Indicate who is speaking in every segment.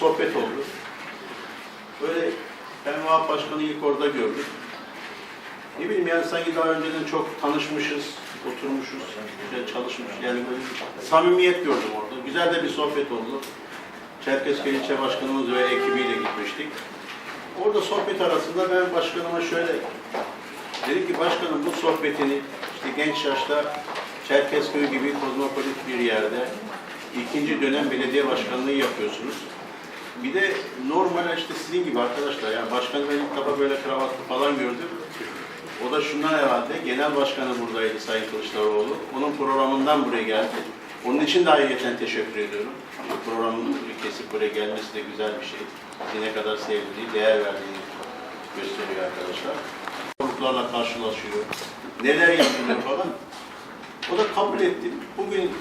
Speaker 1: sohbet oldu. Böyle ben AAP Başkanı ilk orada gördüm. Ne bileyim yani sanki daha önceden çok tanışmışız, oturmuşuz, güzel çalışmış. Yani böyle samimiyet gördüm orada. Güzel de bir sohbet oldu. Çerkezköy İlçe Başkanımız ve ekibiyle gitmiştik. Orada sohbet arasında ben başkanıma şöyle dedim ki başkanım bu sohbetini işte genç yaşta Çerkezköy gibi kozmopolit bir yerde ikinci dönem belediye başkanlığı yapıyorsunuz. Bir de normal işte sizin gibi arkadaşlar yani başkanı ben ilk defa böyle kravatlı falan gördüm. O da şundan herhalde genel başkanı buradaydı Sayın Kılıçdaroğlu. Onun programından buraya geldi. Onun için de ayrıca teşekkür ediyorum. Bu programın kesip buraya gelmesi de güzel bir şey. Bizi ne kadar sevdiği, değer verdiğini gösteriyor arkadaşlar. Zorluklarla karşılaşıyor. Neler yapılıyor falan. O da kabul etti. Bugün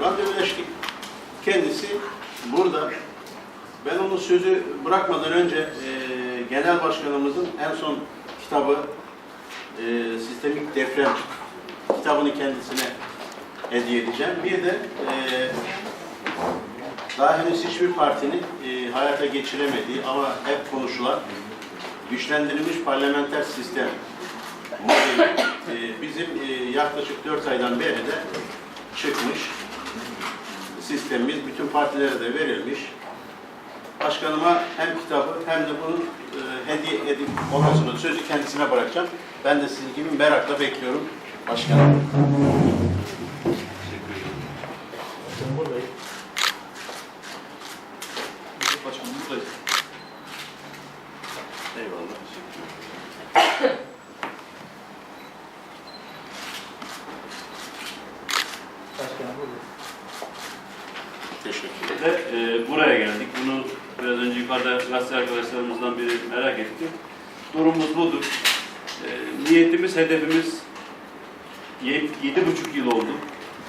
Speaker 1: randevuleştik. Kendisi burada. Ben onun sözü bırakmadan önce e, genel başkanımızın en son kitabı e, Sistemik Deprem kitabını kendisine hediye edeceğim. Bir de e, daha henüz hiçbir partinin e, hayata geçiremediği ama hep konuşulan güçlendirilmiş parlamenter sistem modeli e, bizim e, yaklaşık 4 aydan beri de çıkmış sistemimiz bütün partilere de verilmiş. Başkanıma hem kitabı hem de bunun e, hediye edip ondan sonra sözü kendisine bırakacağım. Ben de sizin gibi merakla bekliyorum. Başkanım
Speaker 2: buradayız.
Speaker 1: Eyvallah. Teşekkür ederim.
Speaker 2: Ve e, buraya geldik. Bunu biraz önce yukarıda gazete arkadaşlarımızdan biri merak etti. Durumumuz budur. E, niyetimiz, hedefimiz ye- yedi buçuk yıl oldu.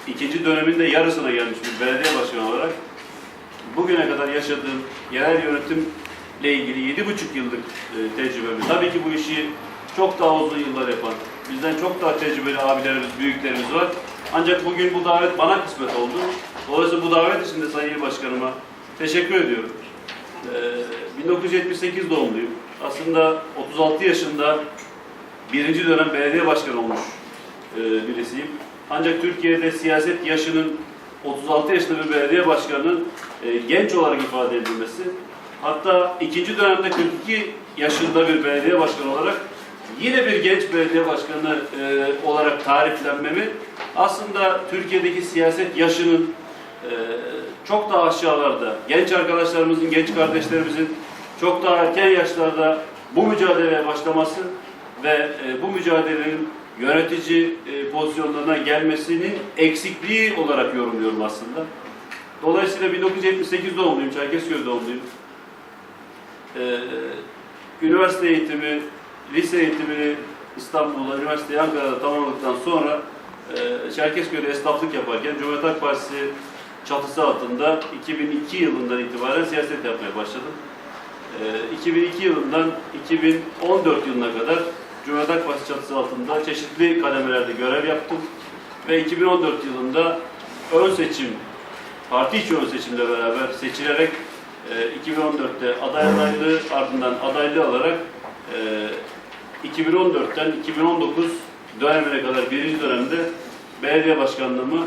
Speaker 2: İkinci döneminde yarısına gelmiş bir belediye başkanı olarak bugüne kadar yaşadığım yerel yönetimle ilgili yedi buçuk yıllık e. Tabii ki bu işi çok daha uzun yıllar yapan, bizden çok daha tecrübeli abilerimiz, büyüklerimiz var. Ancak bugün bu davet bana kısmet oldu. Dolayısıyla bu davet için de Sayın Başkanıma teşekkür ediyorum. Ee, 1978 doğumluyum. Aslında 36 yaşında birinci dönem belediye başkanı olmuş e, birisiyim. Ancak Türkiye'de siyaset yaşının 36 yaşında bir belediye başkanının e, genç olarak ifade edilmesi, hatta ikinci dönemde 42 yaşında bir belediye başkanı olarak yine bir genç belediye başkanı e, olarak tariflenmemi aslında Türkiye'deki siyaset yaşının e, çok daha aşağılarda, genç arkadaşlarımızın, genç kardeşlerimizin çok daha erken yaşlarda bu mücadeleye başlaması ve e, bu mücadelenin yönetici e, pozisyonlarına gelmesinin eksikliği olarak yorumluyorum aslında. Dolayısıyla 1978 doğumluyum, Çerkezköy doğumluyum. Ee, üniversite eğitimi, lise eğitimini İstanbul'da, üniversiteyi Ankara'da tamamladıktan sonra e, Çerkezköy'de esnaflık yaparken Cumhuriyet Halk Partisi çatısı altında 2002 yılından itibaren siyaset yapmaya başladım. Ee, 2002 yılından 2014 yılına kadar Cumhuriyet Partisi çatısı altında çeşitli kademelerde görev yaptım. Ve 2014 yılında ön seçim, parti içi ön seçimle beraber seçilerek e, 2014'te aday adaylığı ardından adaylığı alarak e, 2014'ten 2019 dönemine kadar birinci dönemde belediye başkanlığımı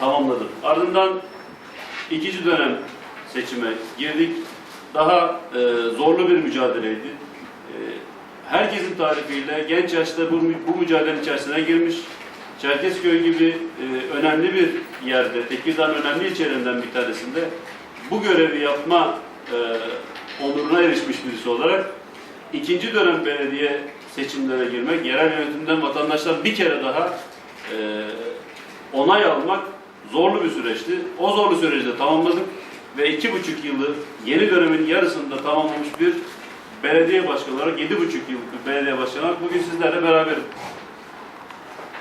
Speaker 2: tamamladım. Ardından ikinci dönem seçime girdik. Daha e, zorlu bir mücadeleydi. Herkesin tarifiyle genç yaşta bu, bu mücadele içerisine girmiş. Çerkezköy gibi e, önemli bir yerde, Tekirdağ'ın önemli ilçelerinden bir tanesinde bu görevi yapma e, onuruna erişmiş birisi olarak ikinci dönem belediye seçimlere girmek, yerel yönetimden vatandaşlar bir kere daha e, onay almak zorlu bir süreçti. O zorlu süreci de tamamladık ve iki buçuk yılı yeni dönemin yarısında tamamlamış bir belediye başkanı olarak, yedi buçuk yıllık bir belediye başkanı olarak bugün sizlerle beraberim.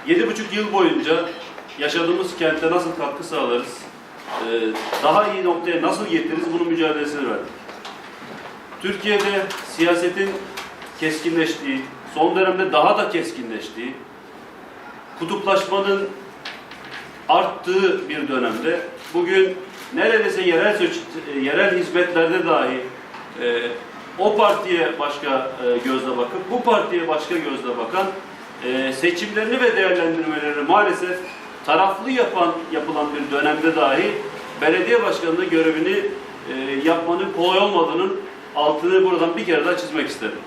Speaker 2: Yedi buçuk yıl boyunca yaşadığımız kente nasıl katkı sağlarız, e, daha iyi noktaya nasıl getiririz bunun mücadelesini verdik. Türkiye'de siyasetin keskinleştiği, son dönemde daha da keskinleştiği, kutuplaşmanın arttığı bir dönemde bugün neredeyse yerel seç- yerel hizmetlerde dahi e, o partiye başka e, gözle bakıp bu partiye başka gözle bakan e, seçimlerini ve değerlendirmelerini maalesef taraflı yapan yapılan bir dönemde dahi belediye başkanlığı görevini e, yapmanın kolay olmadığının altını buradan bir kere daha çizmek isterim.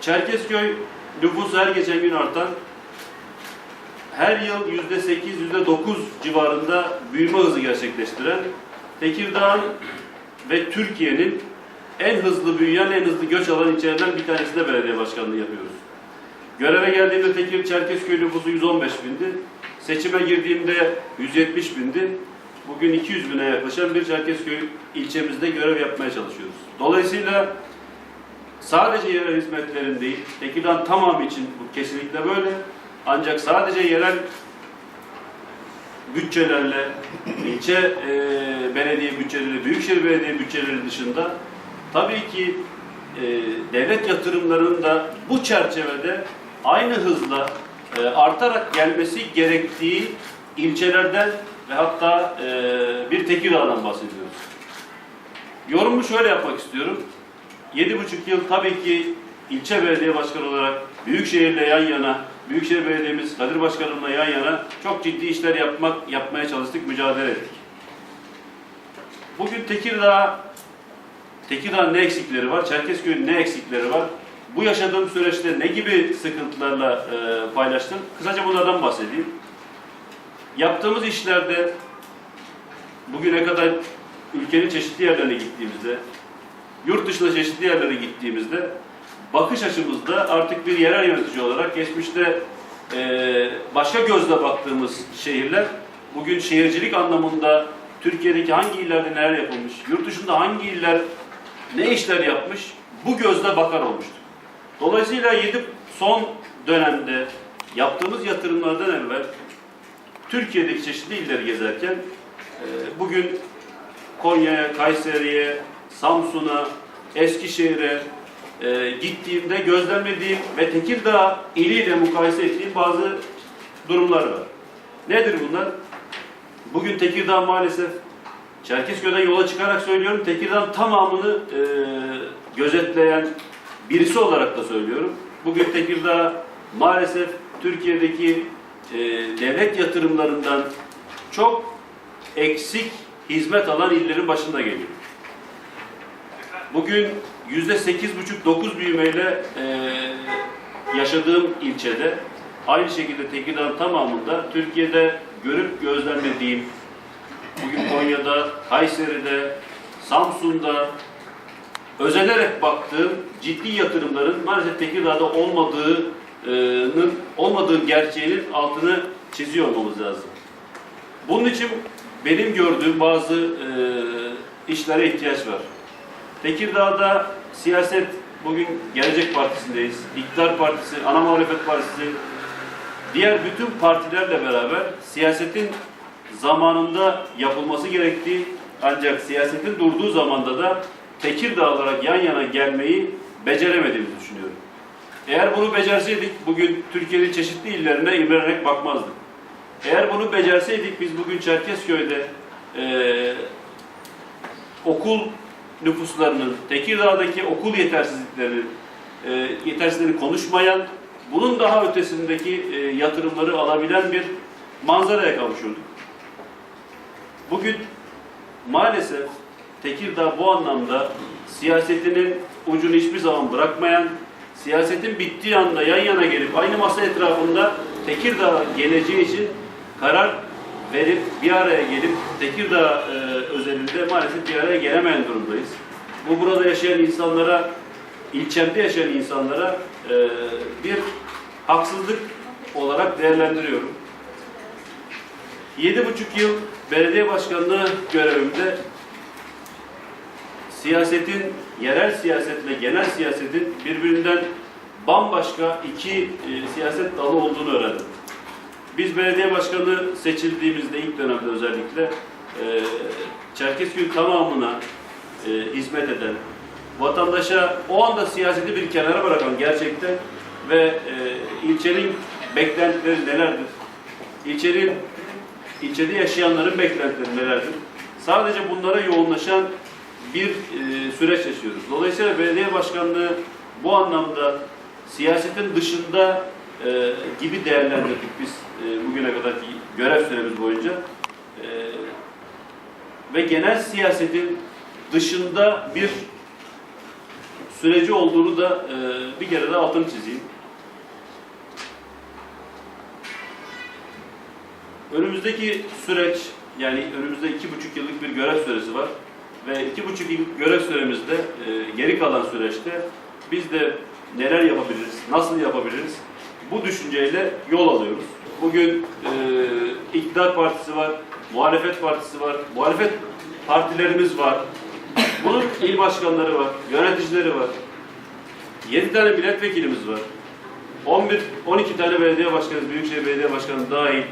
Speaker 2: Çerkezköy nüfusu her geçen gün artan, her yıl yüzde sekiz, yüzde dokuz civarında büyüme hızı gerçekleştiren Tekirdağ'ın ve Türkiye'nin en hızlı büyüyen, en hızlı göç alan ilçelerinden bir tanesinde belediye başkanlığı yapıyoruz. Göreve geldiğimde Tekir Çerkezköy nüfusu 115 bindi. Seçime girdiğimde 170 bindi. Bugün 200 bine yaklaşan bir Çerkezköy ilçemizde görev yapmaya çalışıyoruz. Dolayısıyla sadece yerel hizmetlerin değil, Tekirdağ tamamı için bu kesinlikle böyle. Ancak sadece yerel bütçelerle, ilçe e, belediye bütçeleri, büyükşehir belediye bütçeleri dışında tabii ki e, devlet yatırımlarının da bu çerçevede aynı hızla e, artarak gelmesi gerektiği ilçelerden ve hatta e, bir Tekirdağ'dan bahsediyoruz. Yorumumu şöyle yapmak istiyorum. 7,5 yıl tabii ki ilçe belediye başkanı olarak Büyükşehir'le yan yana, Büyükşehir Belediye'miz Kadir Başkanım'la yan yana çok ciddi işler yapmak yapmaya çalıştık, mücadele ettik. Bugün Tekirdağ, Tekirdağ'ın ne eksikleri var, Çerkezköy'ün ne eksikleri var, bu yaşadığım süreçte ne gibi sıkıntılarla e, paylaştım, kısaca bunlardan bahsedeyim. Yaptığımız işlerde bugüne kadar ülkenin çeşitli yerlerine gittiğimizde, yurt dışında çeşitli yerlere gittiğimizde bakış açımızda artık bir yerel yönetici olarak geçmişte e, başka gözle baktığımız şehirler bugün şehircilik anlamında Türkiye'deki hangi illerde neler yapılmış, yurt dışında hangi iller ne işler yapmış bu gözle bakar olmuştur. Dolayısıyla 7 son dönemde yaptığımız yatırımlardan evvel Türkiye'deki çeşitli illeri gezerken e, bugün Konya'ya, Kayseri'ye, Samsun'a, Eskişehir'e e, gittiğimde gözlemlediğim ve Tekirdağ iliyle mukayese ettiğim bazı durumlar var. Nedir bunlar? Bugün Tekirdağ maalesef Çerkezköy'den yola çıkarak söylüyorum. Tekirdağ tamamını e, gözetleyen birisi olarak da söylüyorum. Bugün Tekirdağ maalesef Türkiye'deki e, devlet yatırımlarından çok eksik hizmet alan illerin başında geliyor. Bugün yüzde sekiz buçuk dokuz büyümeyle e, yaşadığım ilçede aynı şekilde Tekirdağ tamamında Türkiye'de görüp gözlemlediğim bugün Konya'da, Kayseri'de, Samsun'da özenerek baktığım ciddi yatırımların maalesef Tekirdağ'da olmadığının olmadığı gerçeğinin altını çiziyor olmamız lazım. Bunun için benim gördüğüm bazı e, işlere ihtiyaç var. Tekirdağ'da siyaset bugün Gelecek Partisi'ndeyiz. İktidar Partisi, Ana Muhalefet Partisi, diğer bütün partilerle beraber siyasetin zamanında yapılması gerektiği ancak siyasetin durduğu zamanda da Tekirdağ olarak yan yana gelmeyi beceremediğimizi düşünüyorum. Eğer bunu becerseydik bugün Türkiye'nin çeşitli illerine imrenerek bakmazdık. Eğer bunu becerseydik biz bugün Çerkezköy'de eee okul nüfuslarının, Tekirdağ'daki okul yetersizliklerini, e, yetersizliklerini konuşmayan, bunun daha ötesindeki e, yatırımları alabilen bir manzaraya kavuşurduk. Bugün maalesef Tekirdağ bu anlamda siyasetinin ucunu hiçbir zaman bırakmayan, siyasetin bittiği anda yan yana gelip aynı masa etrafında Tekirdağ geleceği için karar verip bir araya gelip Tekirdağ e, özelinde maalesef bir araya gelemeyen durumdayız. Bu burada yaşayan insanlara, ilçemde yaşayan insanlara e, bir haksızlık olarak değerlendiriyorum. Yedi buçuk yıl belediye başkanlığı görevimde siyasetin, yerel siyasetle genel siyasetin birbirinden bambaşka iki e, siyaset dalı olduğunu öğrendim. Biz belediye başkanı seçildiğimizde ilk dönemde özellikle e, Çerkezköy tamamına e, hizmet eden, vatandaşa o anda siyaseti bir kenara bırakan gerçekten ve e, ilçenin beklentileri nelerdir? İlçenin, ilçede yaşayanların beklentileri nelerdir? Sadece bunlara yoğunlaşan bir e, süreç yaşıyoruz. Dolayısıyla belediye başkanlığı bu anlamda siyasetin dışında e, gibi değerlendirdik biz e, bugüne kadarki görev süremiz boyunca. E, ve genel siyasetin dışında bir süreci olduğunu da e, bir kere de altını çizeyim. Önümüzdeki süreç, yani önümüzde iki buçuk yıllık bir görev süresi var ve iki buçuk yıllık görev süremizde e, geri kalan süreçte biz de neler yapabiliriz, nasıl yapabiliriz bu düşünceyle yol alıyoruz. Bugün e, iktidar partisi var, muhalefet partisi var, muhalefet partilerimiz var. Bunun il başkanları var, yöneticileri var. 7 tane milletvekilimiz var. 11, 12 tane belediye başkanı, büyükşehir belediye başkanı dahil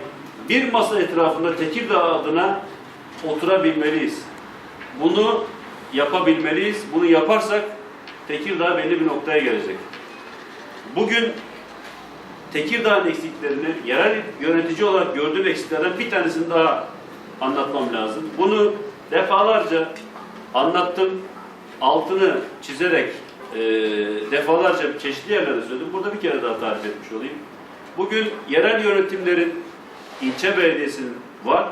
Speaker 2: bir masa etrafında Tekirdağ adına oturabilmeliyiz. Bunu yapabilmeliyiz. Bunu yaparsak Tekirdağ belli bir noktaya gelecek. Bugün Tekirdağ'ın eksiklerini yerel yönetici olarak gördüğüm eksiklerden bir tanesini daha anlatmam lazım. Bunu defalarca anlattım. Altını çizerek e, defalarca çeşitli yerlerde söyledim. Burada bir kere daha tarif etmiş olayım. Bugün yerel yönetimlerin ilçe belediyesinin var.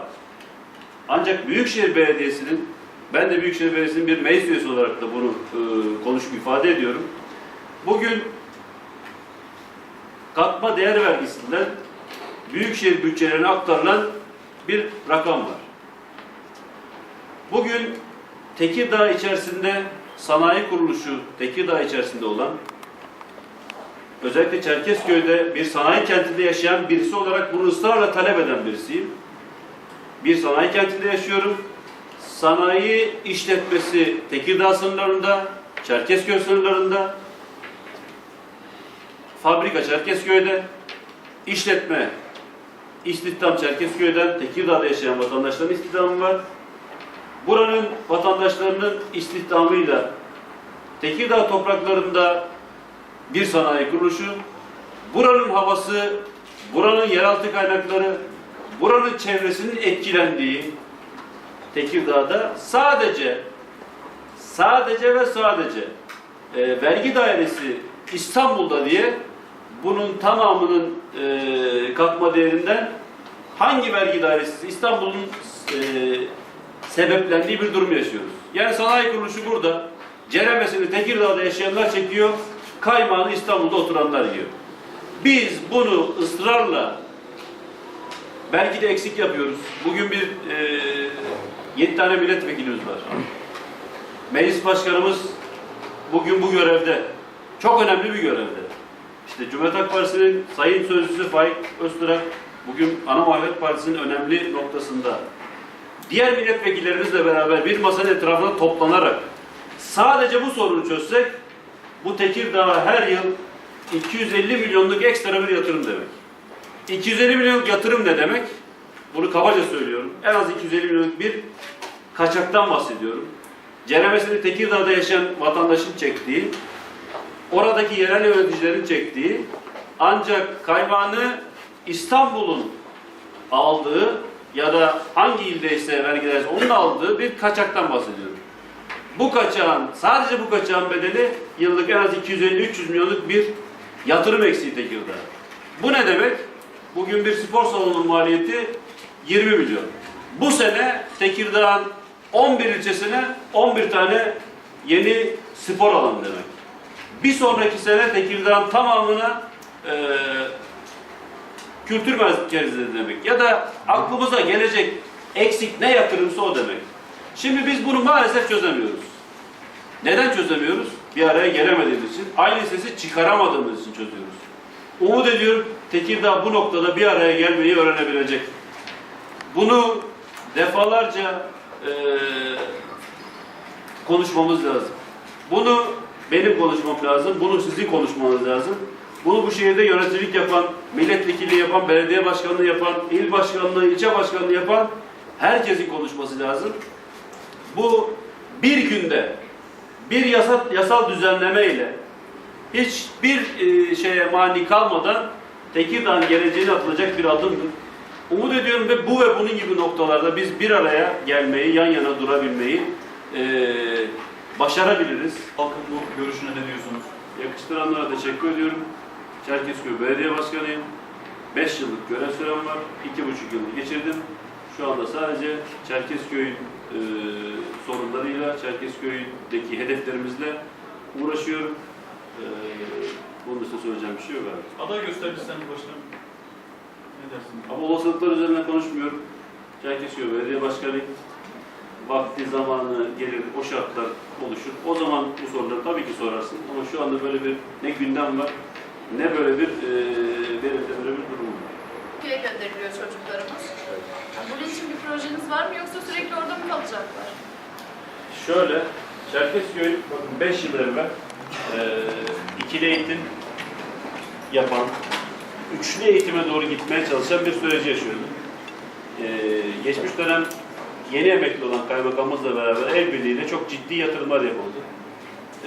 Speaker 2: Ancak Büyükşehir Belediyesi'nin ben de Büyükşehir Belediyesi'nin bir meclis üyesi olarak da bunu e, konuşup ifade ediyorum. Bugün katma değer vergisinden büyükşehir bütçelerine aktarılan bir rakam var. Bugün Tekirdağ içerisinde sanayi kuruluşu Tekirdağ içerisinde olan özellikle Çerkezköy'de bir sanayi kentinde yaşayan birisi olarak bunu ısrarla talep eden birisiyim. Bir sanayi kentinde yaşıyorum. Sanayi işletmesi Tekirdağ sınırlarında, Çerkezköy sınırlarında, fabrika Çerkezköy'de, işletme, istihdam Çerkezköy'den, Tekirdağ'da yaşayan vatandaşların istihdamı var. Buranın vatandaşlarının istihdamıyla Tekirdağ topraklarında bir sanayi kuruluşu, buranın havası, buranın yeraltı kaynakları, buranın çevresinin etkilendiği Tekirdağ'da sadece sadece ve sadece e, vergi dairesi İstanbul'da diye bunun tamamının e, katma değerinden hangi vergi dairesi İstanbul'un e, sebeplendiği bir durum yaşıyoruz. Yani sanayi kuruluşu burada, ceremesini Tekirdağ'da yaşayanlar çekiyor, kaymağını İstanbul'da oturanlar yiyor. Biz bunu ısrarla belki de eksik yapıyoruz. Bugün bir e, yedi tane milletvekilimiz var. Meclis başkanımız bugün bu görevde. Çok önemli bir görevde. İşte Cumhuriyet Halk Partisi'nin sayın sözcüsü Faik Öztürk bugün ana muhalefet partisinin önemli noktasında. Diğer milletvekillerimizle beraber bir masanın etrafında toplanarak sadece bu sorunu çözsek bu Tekirdağ'a her yıl 250 milyonluk ekstra bir yatırım demek. 250 milyonluk yatırım ne demek? Bunu kabaca söylüyorum. En az 250 milyonluk bir kaçaktan bahsediyorum. Ceremesini Tekirdağ'da yaşayan vatandaşın çektiği, oradaki yerel yöneticilerin çektiği, ancak kaymağını İstanbul'un aldığı ya da hangi ildeyse vergilerse onun aldığı bir kaçaktan bahsediyorum. Bu kaçağın, sadece bu kaçağın bedeli yıllık en az 250-300 milyonluk bir yatırım eksiği Tekirdağ. Bu ne demek? Bugün bir spor salonunun maliyeti 20 milyon. Bu sene Tekirdağ'ın 11 ilçesine 11 tane yeni spor alanı demek. Bir sonraki sene Tekirdağ'ın tamamına e, kültür merkezi demek. Ya da aklımıza gelecek eksik ne yatırımsa o demek. Şimdi biz bunu maalesef çözemiyoruz. Neden çözemiyoruz? Bir araya gelemediğimiz için, aynı sesi çıkaramadığımız için çözüyoruz. Umut ediyorum Tekirdağ bu noktada bir araya gelmeyi öğrenebilecek. Bunu defalarca e, konuşmamız lazım. Bunu benim konuşmam lazım, bunu sizin konuşmanız lazım. Bunu bu şehirde yöneticilik yapan, milletvekilliği yapan, belediye başkanlığı yapan, il başkanlığı, ilçe başkanlığı yapan herkesin konuşması lazım. Bu bir günde, bir yasal, yasal düzenleme ile hiçbir e, şeye mani kalmadan Tekirdağ'ın geleceğine atılacak bir adımdır. Umut ediyorum ve bu ve bunun gibi noktalarda biz bir araya gelmeyi, yan yana durabilmeyi e, başarabiliriz.
Speaker 3: Halkın bu görüşüne ne diyorsunuz?
Speaker 2: Yakıştıranlara teşekkür ediyorum. Çerkezköy Belediye Başkanıyım. 5 yıllık görev sürem var. 2,5 yılı geçirdim. Şu anda sadece Çerkezköy'ün e, sorunlarıyla, Çerkezköy'deki hedeflerimizle uğraşıyorum. E, bunun dışında söyleyeceğim bir şey yok abi.
Speaker 3: Aday gösterdiyseniz başkanım. Ne dersiniz?
Speaker 2: Ama olasılıklar üzerine konuşmuyorum. Çerkezköy Belediye Başkanıyım. Vakti zamanı gelir, o şartlar oluşur. O zaman bu soruları tabii ki sorarsın. Ama şu anda böyle bir ne gündem var, ne böyle bir e, verilde böyle bir durum var.
Speaker 4: Türkiye'ye gönderiliyor çocuklarımız. Bunun için bir projeniz var mı yoksa sürekli orada mı kalacaklar?
Speaker 2: Şöyle, Çerkezköy bakın 5 yıl evvel e, ikili eğitim yapan, üçlü eğitime doğru gitmeye çalışan bir süreci yaşıyordu. E, geçmiş dönem yeni emekli olan kaymakamımızla beraber el birliğiyle çok ciddi yatırımlar yapıldı.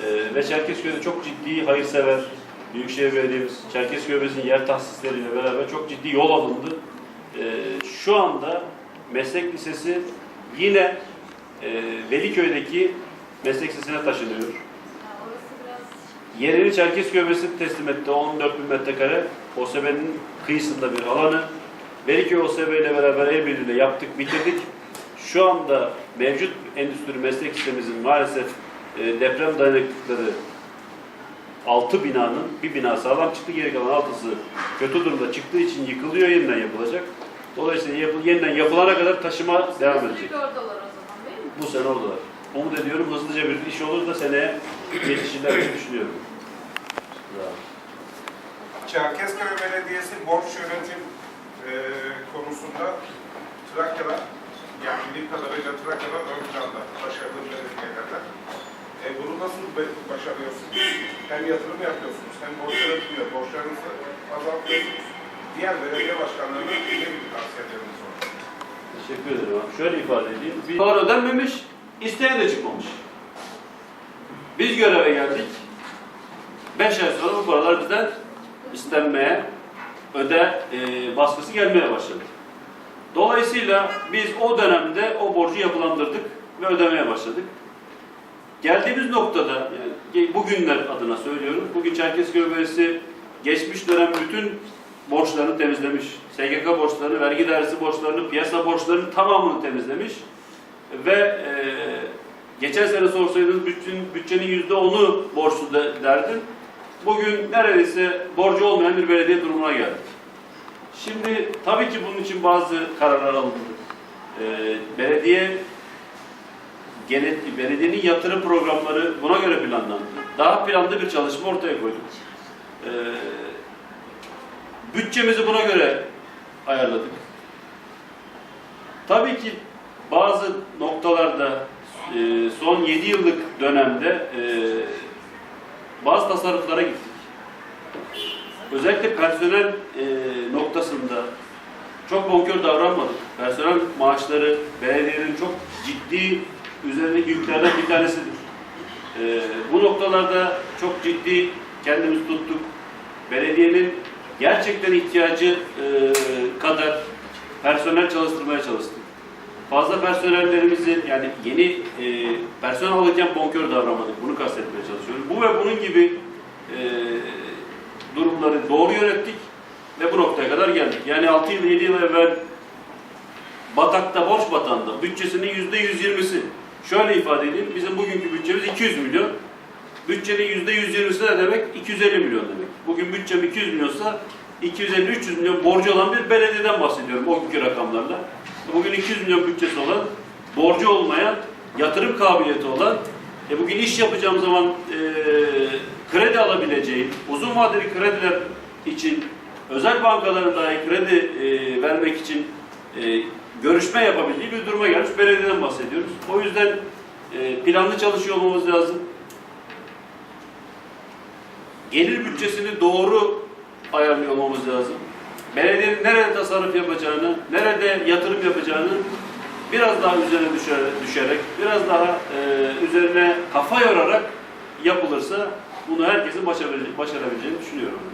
Speaker 2: E, ve Çerkezköy'de çok ciddi hayırsever, Büyükşehir Belediye'miz, Çerkezköy Belediyesi'nin yer tahsisleriyle beraber çok ciddi yol alındı. E, şu anda meslek lisesi yine e, Veliköy'deki meslek lisesine taşınıyor. Yerini Çerkezköy Belediyesi teslim etti. 14 bin metrekare. OSB'nin kıyısında bir alanı. Veliköy OSB ile beraber el birliğiyle yaptık, bitirdik. Şu anda mevcut endüstri meslek sistemimizin maalesef e, deprem dayanıklılıkları 6 binanın bir bina sağlam çıktı, geri kalan altısı kötü durumda çıktığı için yıkılıyor, yeniden yapılacak. Dolayısıyla yapı- yeniden yapılana kadar taşıma devam edecek.
Speaker 4: O zaman değil mi?
Speaker 2: Bu sene oradalar. Umut ediyorum hızlıca bir iş olur da seneye yetişirler diye düşünüyorum.
Speaker 5: Çerkezköy Belediyesi borç yönetim e, konusunda Trakya'da, yani bildiğim kadarıyla Trakya'da ön planda başarılı belediyelerden. E, bunu nasıl başarıyorsunuz? Hem yatırım yapıyorsunuz, hem borç yönetimiyle borçlarınızı azaltıyorsunuz. Diğer belediye başkanlarına ne gibi tavsiyeleriniz var?
Speaker 2: Teşekkür ederim abi. Şöyle ifade edeyim. Bir para ödenmemiş, isteyen de çıkmamış. Biz göreve geldik. Beş ay sonra bu paralar bizden istenmeye, öde e, baskısı gelmeye başladı. Dolayısıyla biz o dönemde o borcu yapılandırdık ve ödemeye başladık. Geldiğimiz noktada, yani bugünler adına söylüyorum, bugün Çerkezköy Belediyesi geçmiş dönem bütün borçlarını temizlemiş. SGK borçlarını, vergi dairesi borçlarını, piyasa borçlarının tamamını temizlemiş. Ve e, geçen sene sorsaydınız bütün bütçenin yüzde onu borçlu de- derdim. Bugün neredeyse borcu olmayan bir belediye durumuna geldik. Şimdi tabii ki bunun için bazı kararlar alındı. E, belediye gene- belediyenin yatırım programları buna göre planlandı. Daha planlı bir çalışma ortaya koyduk. E, bütçemizi buna göre ayarladık. Tabii ki bazı noktalarda e, son 7 yıllık dönemde e, bazı tasarruflara gittik. Özellikle personel e, noktasında çok bonkör davranmadık. Personel maaşları belediyenin çok ciddi üzerindeki yüklerden bir tanesidir. E, bu noktalarda çok ciddi kendimizi tuttuk. Belediyenin gerçekten ihtiyacı e, kadar personel çalıştırmaya çalıştık. Fazla personellerimizi yani yeni e, personel alırken bonkör davranmadık. Bunu kastetmeye çalışıyorum. Bu ve bunun gibi e, durumları doğru yönettik ve bu noktaya kadar geldik. Yani 6 yıl 7 yıl evvel batakta borç batanda bütçesinin yüzde 120'si şöyle ifade edeyim bizim bugünkü bütçemiz 200 milyon bütçenin yüzde 120'si ne demek? 250 milyon demek. Bugün bütçem 200 milyonsa 250-300 milyon borcu olan bir belediyeden bahsediyorum o günkü rakamlarla. Bugün 200 milyon bütçesi olan, borcu olmayan, yatırım kabiliyeti olan, e bugün iş yapacağım zaman e, kredi alabileceğim, uzun vadeli krediler için, özel bankaların dahi kredi e, vermek için e, görüşme yapabildiği bir duruma gelmiş belediyeden bahsediyoruz. O yüzden e, planlı çalışıyor olmamız lazım. Gelir bütçesini doğru ayarlıyor olmamız lazım. Belediyenin nerede tasarruf yapacağını, nerede yatırım yapacağını biraz daha üzerine düşerek, düşerek biraz daha e, üzerine kafa yorarak yapılırsa bunu herkesin başarabileceğini düşünüyorum.